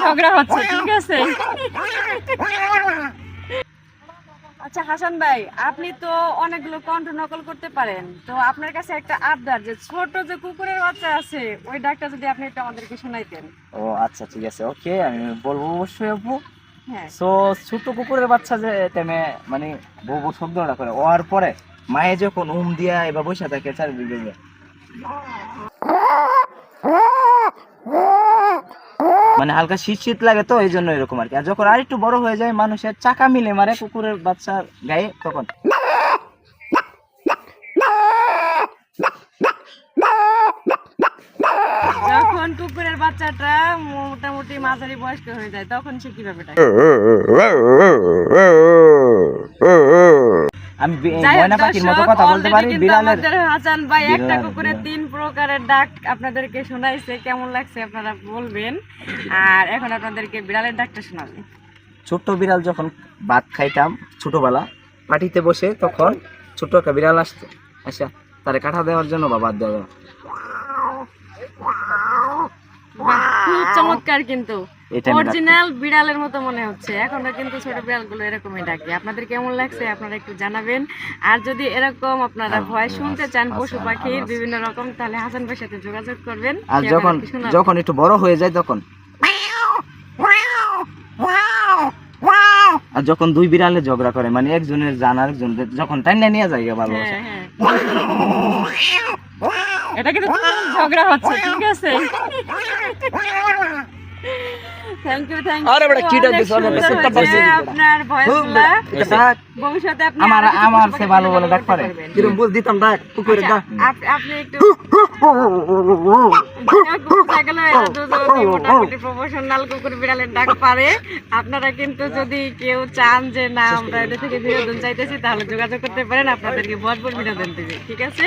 ঝগড়া হচ্ছে ঠিক আছে? আচ্ছা হাসান ভাই আপনি তো অনেকগুলো কণ্ঠ নকল করতে পারেন। তো আপনার কাছে একটা আবদার যে ছোট যে কুকুরের বাচ্চা আছে ওই ডাকটা যদি আপনি একটু আমাদেরকে শোনাইতেন। ও আচ্ছা ঠিক আছে ওকে আমি বলব অবশ্যই আপু। হ্যাঁ। সো ছোট কুকুরের বাচ্চা যে টাইমে মানে বউ বউ শব্দটা করে ওর পরে মায়ে যখন উম দিয়া এবার বসে থাকে চারিদিকে। মানে হালকা শীত শীত লাগে তো এই জন্য এরকম আর কি। আর যখন আর একটু বড় হয়ে যায় মানুষের চাকা মিলে মারে কুকুরের বাচ্চার গায়ে তখন। যখন কুকুরের বাচ্চাটা মোটামুটি মাঝারি বয়স্ক হয়ে যায় তখন সে কীভাবে আমি ময়না পাখির মতো কথা বলতে পারি বিড়ালের হাসান ভাই একটা বিড়াল। তিন প্রকারের ডাক আপনাদেরকে শোনাইছে কেমন লাগছে আপনারা বলবেন? আর এখন আপনাদেরকে বিড়ালের ডাকটা শোনাবে। ছোট্ট বিড়াল যখন ভাত খাইতাম ছোটবেলা পাটিতে বসে তখন ছোট্ট একটা বিড়াল আসতো আচ্ছা তারে কাঠা দেওয়ার জন্য বা বাদ দেওয়া চমৎকার কিন্তু। অরিজিনাল বিড়ালের মতো মনে হচ্ছে। এখনও কিন্তু ছোট বিড়ালগুলো এরকমই ডাকে। আপনাদের কেমন লাগছে আপনারা একটু জানাবেন। আর যদি এরকম আপনারা ভয় শুনতে চান পশু পাখির বিভিন্ন রকম তাহলে হাসান ভাইয়ের সাথে যোগাযোগ করবেন। আর যখন যখন একটু বড় হয়ে যায় তখন। আর যখন দুই বিড়ালে ঝগড়া করে মানে একজনের জান আরেকজন যখন টাইনা নিয়ে যায় ভালোবাসা। এটা কিন্তু ঝগড়া হচ্ছে ঠিক আছে। থ্যাংক ইউ থ্যাংক ইউ আরে বেটা, কি ডাক দিছো? আরে বেটা, সেটটা পাইছি। নি বেটা। আপনার ভয়েসগুলা ভবিষ্যতে আপনি আমার- আমার সে ভালো বলে ডাক পারে। কিরম বল দিতাম ডাক পুকুরে আচ্ছা, ডাক আপনি একটু বোঝা গেল এরা দুজনই মোটামুটি প্রফেশনাল কুকুর বিড়ালের ডাক পারে আপনারা কিন্তু যদি কেউ চান যে না আমরা এটা থেকে বিনোদন চাইতেছি তাহলে যোগাযোগ করতে পারেন। আপনাদেরকে ভরপুর বিনোদন দেবে। ঠিক আছে?